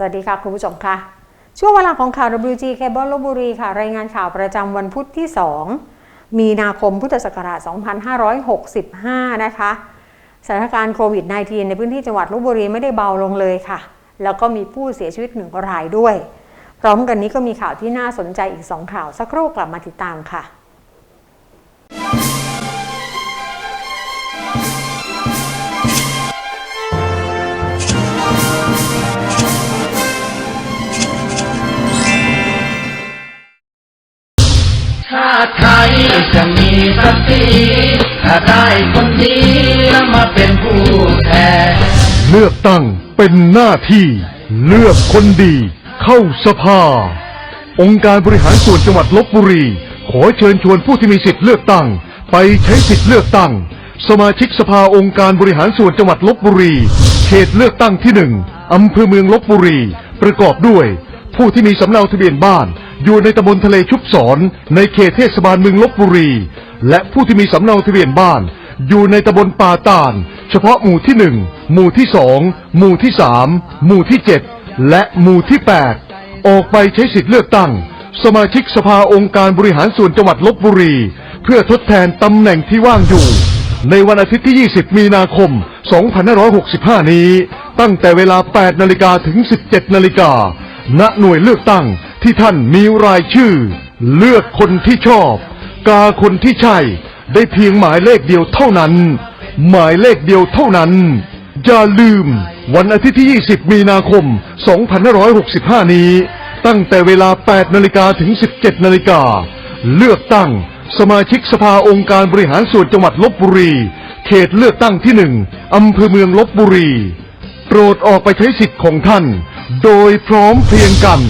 สวัสดีค่ะ คุณผู้ชมค่ะ ช่วงเวลาของข่าว WG Cable ลบบุรีค่ะ รายงานข่าวประจำวันพุธที่ 2 มีนาคมพุทธศักราช 2565 นะคะ สถานการณ์โควิด -19 ในพื้นที่จังหวัดลบบุรีไม่ได้เบาลงเลยค่ะ แล้วก็มีผู้เสียชีวิตหนึ่งรายด้วย พร้อมกันนี้ก็มีข่าวที่น่าสนใจอีก 2 ข่าวสักครู่กลับมาติดตามค่ะ จะมีสักทีถ้าได้คนดีแล้วมาเป็นผู้แทนเลือกตั้งเป็นหน้าที่ เลือกคนดี เข้าสภา องค์การบริหารส่วนจังหวัดลบบุรี ขอเชิญชวนผู้ที่มีสิทธิ์เลือกตั้ง ไปใช้สิทธิ์เลือกตั้ง สมาชิกสภาองค์การบริหารส่วนจังหวัดลบบุรี เขตเลือกตั้งที่หนึ่งอำเภอเมืองลบบุรี ประกอบด้วย ผู้ที่มีสำเนาทะเบียนบ้าน อยู่ในตำบลทะเลชุบศรในเขตเทศบาลเมืองลบบุรี และผู้ที่มีสำเนาทะเบียนบ้าน อยู่ในตำบลป่าตาลเฉพาะหมู่ที่หนึ่งหมู่ที่สองหมู่ที่สามหมู่ที่เจ็ดและหมู่ที่แปดออกไปใช้สิทธิ์เลือกตั้ง สมาชิกสภาองค์การบริหารส่วนจังหวัดลบบุรี เพื่อทดแทนตำแหน่งที่ว่างอยู่ ในวันอาทิตย์ที่ 20 มีนาคม 2565 นี้ ตั้งแต่เวลา 8 นาฬิกาถึง 17 นาฬิกาณหน่วยเลือกตั้ง ที่ท่านมีรายชื่อ เลือกคนที่ชอบ กาคนที่ใช่ ได้เพียงหมายเลขเดียวเท่านั้น หมายเลขเดียวเท่านั้น อย่าลืม วันอาทิตย์ที่ 20 มีนาคม 2565 นี้ ตั้งแต่เวลา 8 นาฬิกาถึง 17 นาฬิกา เลือกตั้งสมาชิกสภาองค์การบริหารส่วนจังหวัดลบบุรี เขตเลือกตั้งที่หนึ่งอำเภอเมืองลบบุรี โปรดออกไปใช้สิทธิ์ของท่าน โดยพร้อมเพรียงกัน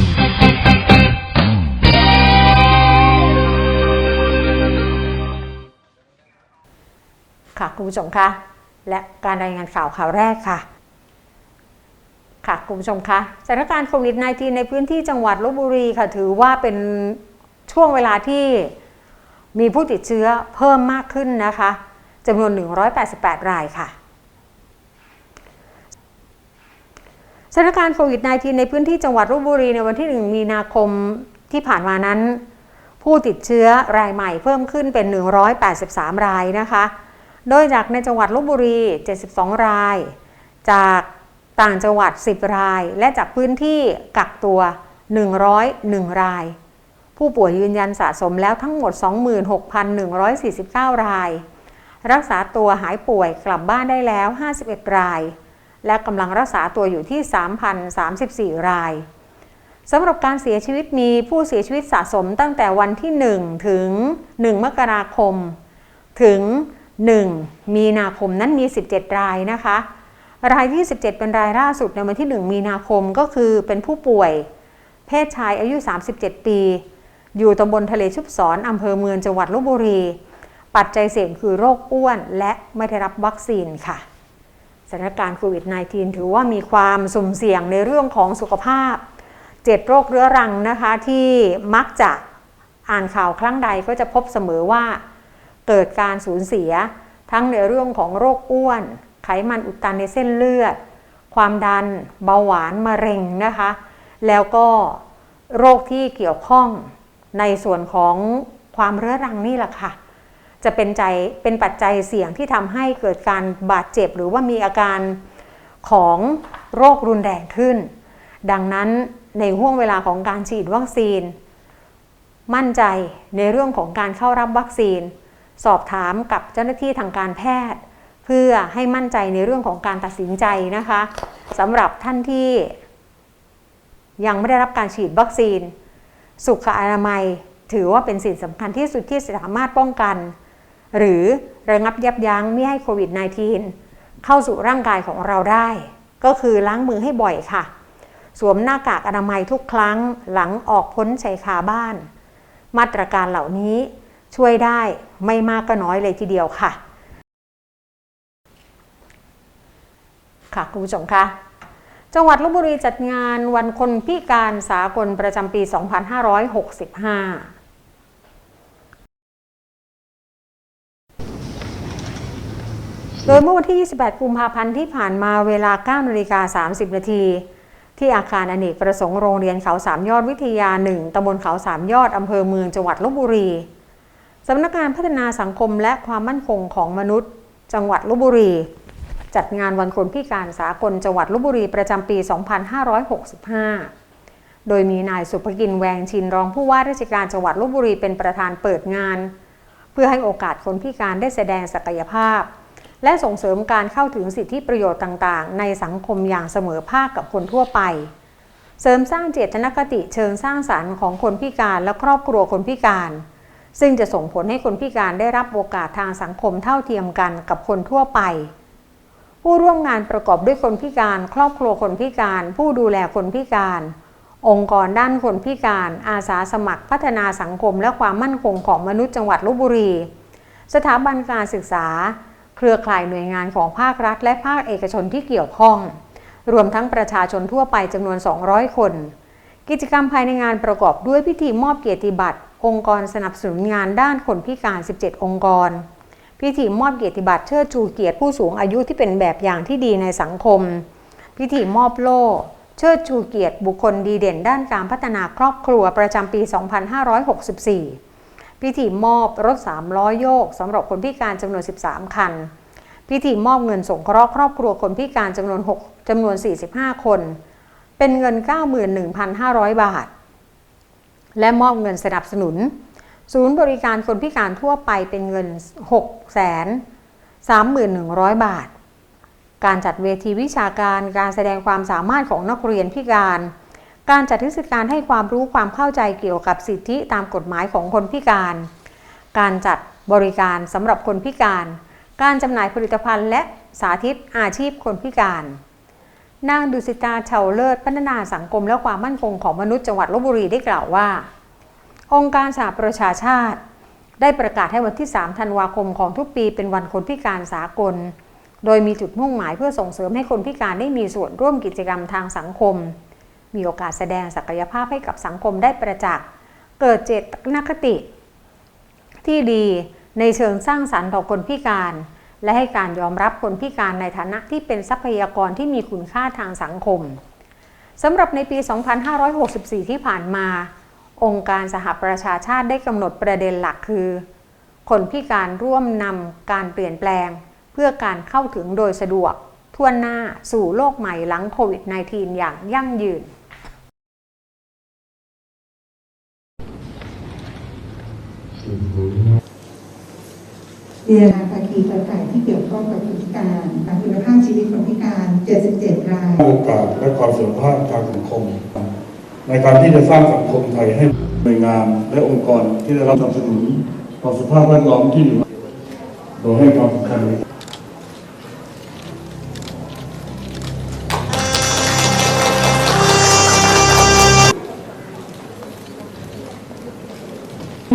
ค่ะคุณผู้ชมคะและการรายงานข่าวข่าวแรกค่ะค่ะคุณผู้ชมคะสถานการณ์โควิด -19 ในพื้นที่จังหวัดลบบุรีค่ะถือว่าเป็นช่วงเวลาที่มีผู้ติดเชื้อเพิ่มมากขึ้นนะคะจำนวน 188 รายค่ะสถานการณ์โควิด -19 ในพื้นที่จังหวัดลบบุรีในวันที่ 1 มีนาคมที่ผ่านมานั้น ผู้ติดเชื้อรายใหม่เพิ่มขึ้นเป็น 183 รายนะคะ โดยจากในจังหวัดลบบุรี 72 ราย จากต่างจังหวัด 10 ราย และจากพื้นที่กักตัว 101 ราย ผู้ป่วยยืนยันสะสมแล้วทั้งหมด 26,149 ราย รักษาตัวหายป่วยกลับบ้านได้แล้ว 51 ราย และกำลังรักษาตัวอยู่ที่ 3,034 รายสำหรับการเสียชีวิตมีผู้เสียชีวิตสะสมตั้งแต่วันที่ 1 ถึง 1 มกราคม ถึง 1 มีนาคมนั้นมี 17 รายนะคะ รายที่ 17 เป็นรายล่าสุดในวันที่ 1 มีนาคมก็คือเป็นผู้ป่วย เพศชายอายุ 37 ปี อยู่ตำบลทะเลชุบศรอำเภอเมืองจังหวัดลบบุรี ปัจจัยเสี่ยงคือโรคอ้วนและไม่ได้รับวัคซีนค่ะสถานการณ์โควิด -19 ถือว่ามีความสุ่มเสี่ยงในเรื่องของสุขภาพเจ็ดโรคเรื้อรังนะคะที่มักจะอ่านข่าวครั้งใดก็จะพบเสมอว่า เกิดการสูญเสีย ทั้งในเรื่องของโรคอ้วน ไขมันอุดตันในเส้นเลือด ความดัน เบาหวานมะเร็งนะคะ แล้วก็โรคที่เกี่ยวข้องในส่วนของความเรื้อรังนี่แหละค่ะ จะเป็นใจเป็นปัจจัยเสี่ยงที่ทำให้เกิดการบาดเจ็บหรือว่ามีอาการของโรครุนแรงขึ้น ดังนั้นในห่วงเวลาของการฉีดวัคซีน มั่นใจในเรื่องของการเข้ารับวัคซีน สอบถามกับเจ้าหน้าที่ทางการแพทย์ เพื่อให้มั่นใจในเรื่องของการตัดสินใจนะคะสำหรับท่านที่ยังไม่ได้รับการฉีดวัคซีน สุขอนามัย ถือว่าเป็นสิ่งสำคัญที่สุดที่สามารถป้องกัน หรือระงับยับยั้งไม่ให้โควิด -19 เข้าสู่ร่างกายของเราได้ ก็คือล้างมือให้บ่อยค่ะ สวมหน้ากากอนามัยทุกครั้งหลังออกพ้นชายคาบ้าน มาตรการเหล่านี้ ช่วยได้ไม่มากก็น้อยเลยทีเดียวค่ะ ค่ะคุณผู้ชมคะจังหวัดลบบุรีจัดงานวันคนพิการสากลประจำปี 2565โดยเมื่อวันที่ 28 กุมภาพันธ์ที่ผ่านมาเวลา 9นาฬิกา30 นาที ที่อาคารอเนกประสงค์โรงเรียนเขาสามยอดวิทยาหนึ่งตำบลเขาสามยอด อำเภอเมืองจังหวัดลบบุรี สำนักงานพัฒนาสังคมและความมั่นคงของมนุษย์ จังหวัดลบบุรี จัดงานวันคนพิการสากลจังหวัดลบบุรีประจำปี 2565 โดยมีนายสุภกินแวงชินรองผู้ว่าราชการจังหวัดลบบุรีเป็นประธานเปิดงาน เพื่อให้โอกาสคนพิการได้แสดงศักยภาพ และส่งเสริมการเข้าถึงสิทธิประโยชน์ต่างๆ ในสังคมอย่างเสมอภาคกับคนทั่วไป เสริมสร้างเจตนคติเชิงสร้างสารรค์ของคนพิการและครอบครัวคนพิการ ซึ่งจะส่งผลให้คนพิการได้รับโอกาสทางสังคมเท่าเทียมกันกับคนทั่วไป ผู้ร่วมงานประกอบด้วยคนพิการ ครอบครัวคนพิการ ผู้ดูแลคนพิการ องค์กรด้านคนพิการ อาสาสมัครพัฒนาสังคมและความมั่นคงของมนุษย์จังหวัดลบบุรี สถาบันการศึกษา เครือข่ายหน่วยงานของภาครัฐ และภาคเอกชนที่เกี่ยวข้อง รวมทั้งประชาชนทั่วไปจำนวน 200 คน กิจกรรมภายในงานประกอบด้วยพิธีมอบเกียรติบัตร องค์กรสนับสนุนงานด้านคนพิการ 17 องค์กร พิธีมอบเกียรติบัตรเชิดชูเกียรติผู้สูงอายุที่เป็นแบบอย่างที่ดีในสังคม พิธีมอบโล่ เชิดชูเกียรติบุคคลดีเด่นด้านการพัฒนาครอบครัวประจำปี 2564 พิธีมอบรถ3ล้อโยกสำหรับคนพิการจำนวน 13 คัน พิธีมอบเงินสงเคราะห์ครอบครัวคนพิการจำนวน 6จำนวน 45 คน เป็นเงิน 91,500 บาท และมอบเงินสนับสนุน ศูนย์บริการคนพิการทั่วไปเป็นเงิน 6 3 1 0 0 บาท การจัดเวทีวิชาการการแสดงความสามารถของนักเรียนพิการ การจัดเทศกาลให้ความรู้ความเข้าใจเกี่ยวกับสิทธิตามกฎหมายของคนพิการ การจัดบริการสำหรับคนพิการ การจำหน่ายผลิตภัณฑ์และสาธิตอาชีพคนพิการ นางดุสิตาเฉาเลิศพัฒนาสังคมและความมั่นคงของมนุษย์จังหวัดลบบุรีได้กล่าวว่า องค์การสหประชาชาติ ได้ประกาศให้วันที่ 3 ธันวาคมของทุกปีเป็นวันคนพิการสากล โดยมีจุดมุ่งหมายเพื่อส่งเสริมให้คนพิการได้มีส่วนร่วมกิจกรรมทางสังคม มีโอกาสแสดงศักยภาพให้กับสังคมได้ประจักษ์เกิดเจตนคติ ที่ดีในเชิงสร้างสรรค์ต่อคนพิการ และให้การยอมรับคนพิการในฐานะที่เป็นทรัพยากรที่มีคุณค่าทางสังคมสำหรับในปี 2564 ที่ผ่านมา องค์การสหประชาชาติได้กำหนดประเด็นหลักคือ คนพิการร่วมนำการเปลี่ยนแปลง เพื่อการเข้าถึงโดยสะดวก ทั่วหน้าสู่โลกใหม่หลังโควิด -19 อย่างยั่งยืน เรียนภาคีเครือข่ายที่เกี่ยวข้องกับคนพิการคุณภาพชีวิตคนพิการ 77 ราย โอกาสและความเสมอภาคทางสังคม ในการที่จะสร้างสังคมไทยให้หน่วยงานและองค์กรที่ได้รับสนับสนุนต่อสภาพแวดล้อมที่อยู่โดยให้ความสำคัญน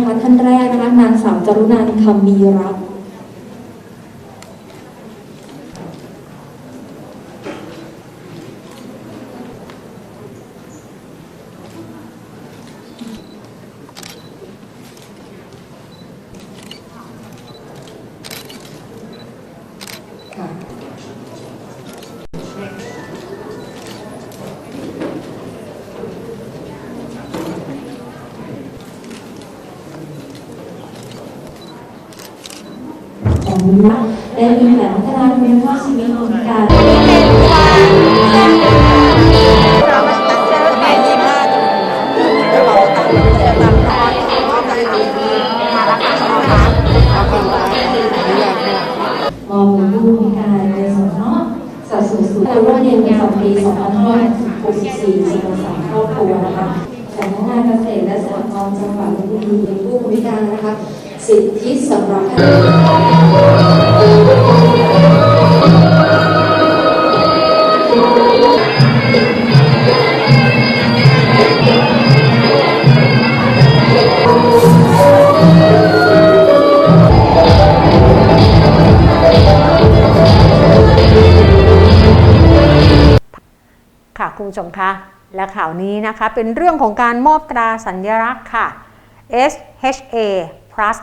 ะคะท่านแรกนะคะนางสาวจรุนันคำมีรัก ค่ะขอมนุษย์ได้มีแผนพัฒนาคุณภาพชีวิตของการ สัดส่วนสูงแต่ว่าเรียนประจำปี2564สำหรับสามครอบครัวนะคะสำนักงานเกษตรและสหกรณ์จังหวัดลพบุรีเป็นผู้พิการนะคะ สิทธิสำหรับการ ผู้ชมคะและข่าวนี้นะคะเป็นเรื่องของการมอบตราสัญลักษณ์ค่ะ SHA Plus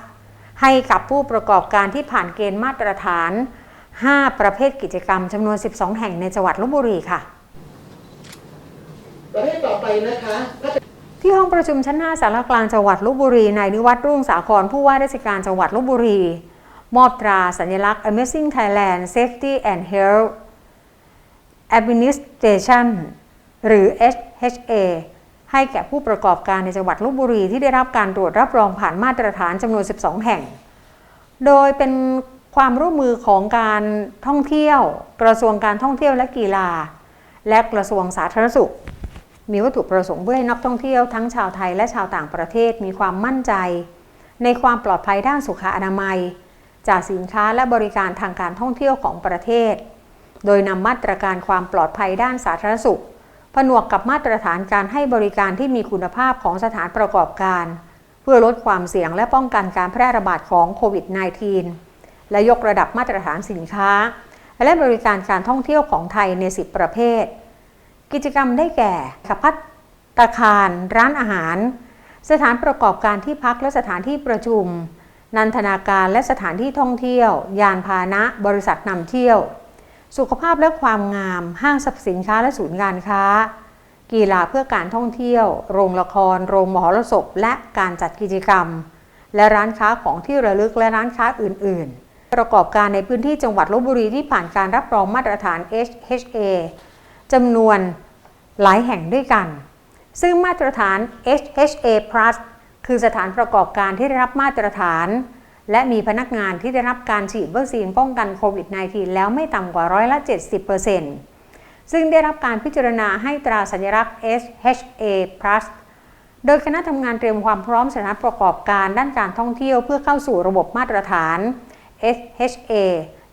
ให้กับผู้ประกอบการที่ผ่านเกณฑ์มาตรฐาน 5 ประเภทกิจกรรมจำนวน 12 แห่งในจังหวัดลบบุรีค่ะประเภทต่อไปนะคะที่ห้องประชุมชั้น 5 สารกลางจังหวัดลบบุรีนายนิวัฒน์รุ่งสาครผู้ว่าราชการจังหวัดลบบุรี มอบตราสัญลักษณ์ Amazing Thailand Safety and Health Administration หรือ HHA ให้แก่ผู้ประกอบการในจังหวัดลบบุรีที่ได้รับการตรวจรับรองผ่านมาตรฐานจำนวน 12 แห่ง โดยเป็นความร่วมมือของการท่องเที่ยว กระทรวงการท่องเที่ยวและกีฬา และกระทรวงสาธารณสุข มีวัตถุประสงค์เพื่อให้นักท่องเที่ยวทั้งชาวไทยและชาวต่างประเทศมีความมั่นใจ ในความปลอดภัยด้านสุขอนามัย จากสินค้าและบริการทางการท่องเที่ยวของประเทศ โดยนำมาตรการความปลอดภัยด้านสาธารณสุข ผนวกกับมาตรฐานการให้บริการที่มีคุณภาพของสถานประกอบการ เพื่อลดความเสี่ยงและป้องกันการแพร่ระบาดของโควิด -19 และยกระดับมาตรฐานสินค้า และบริการการท่องเที่ยวของไทยใน 10 ประเภท กิจกรรมได้แก่ขับพัตตาคาร ร้านอาหาร สถานประกอบการที่พักและสถานที่ประชุม นันทนาการและสถานที่ท่องเที่ยว ยานพาหนะ บริษัทนำเที่ยว สุขภาพและความงาม ห้างสรรพสินค้าและศูนย์การค้า กีฬาเพื่อการท่องเที่ยว โรงละคร โรงมหรสพ และการจัดกิจกรรม และร้านค้าของที่ระลึกและร้านค้าอื่น ๆ ประกอบการในพื้นที่จังหวัดลบบุรีที่ผ่านการรับรองมาตรฐาน HHA จำนวนหลายแห่งด้วยกัน ซึ่งมาตรฐาน HHA Plus คือสถานประกอบการที่ได้รับมาตรฐาน และมีพนักงานที่ได้รับการฉีดวัคซีนป้องกันโควิด -19 แล้วไม่ต่ำกว่าร้อยละ 70%ซึ่งได้รับการพิจารณาให้ตราสัญลักษณ์ SHA Plus โดยคณะทำงานเตรียมความพร้อมสถานประกอบการด้านการท่องเที่ยวเพื่อเข้าสู่ระบบมาตรฐาน SHA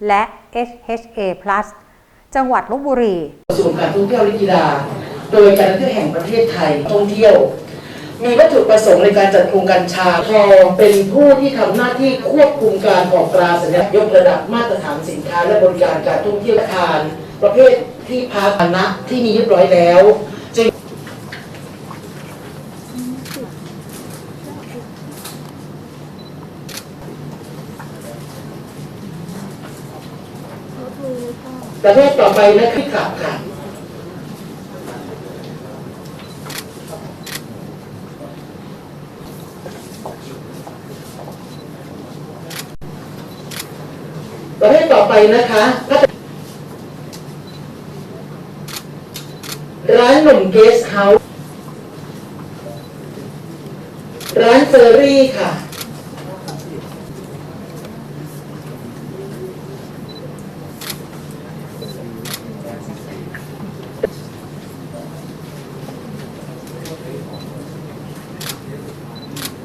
และ SHA Plus จังหวัดลบบุรีกระทรวงการท่องเที่ยวและกีฬา โดยการท่องเที่ยวแห่งประเทศไทยท่องเที่ยว มีวัตถุประสงค์ในการจัดโครงการชาพอเป็นผู้ที่ทำหน้าที่ควบคุมการออกตราสัญลักษณ์ยกระดับมาตรฐานสินค้าและบริการการท่องเที่ยวอาคาร ประเภทที่พักนะที่มีเรียบร้อยแล้วจึงประเภทต่อไปนะคือขับค่ะ ประเภทต่อ ไปนะคะก็ร้านหนุ่มเกสเฮาส์ร้านเฟอร์รี่ค่ะ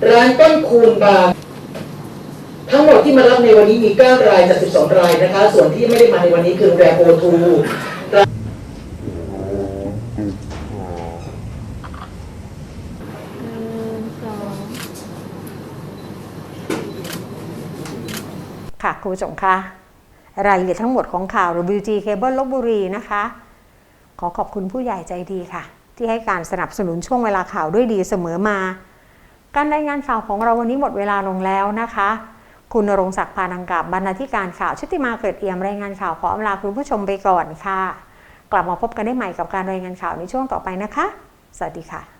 ร้านต้นคูณบาร์ ที่มารับในวันนี้มี 9 รายจาก 12 รายนะคะ ส่วนที่ไม่ได้มาในวันนี้คือโรงแรมโอทูค่ะคุณผู้ชมคะรายละเอียดทั้งหมดของข่าว WG Cable ลบบุรีนะคะ ขอขอบคุณผู้ใหญ่ใจดีค่ะ ที่ให้การสนับสนุนช่วงเวลาข่าวด้วยดีเสมอมา การรายงานข่าวของเราวันนี้หมดเวลาลงแล้วนะคะ คุณรงศักดิ์พานังกับบรรณาธิการข่าวชุติมาเกิดเอี่ยมรายงานข่าวขออำลาคุณผู้ชมไปก่อนค่ะ กลับมาพบกันได้ใหม่กับการรายงานข่าวในช่วงต่อไปนะคะ สวัสดีค่ะ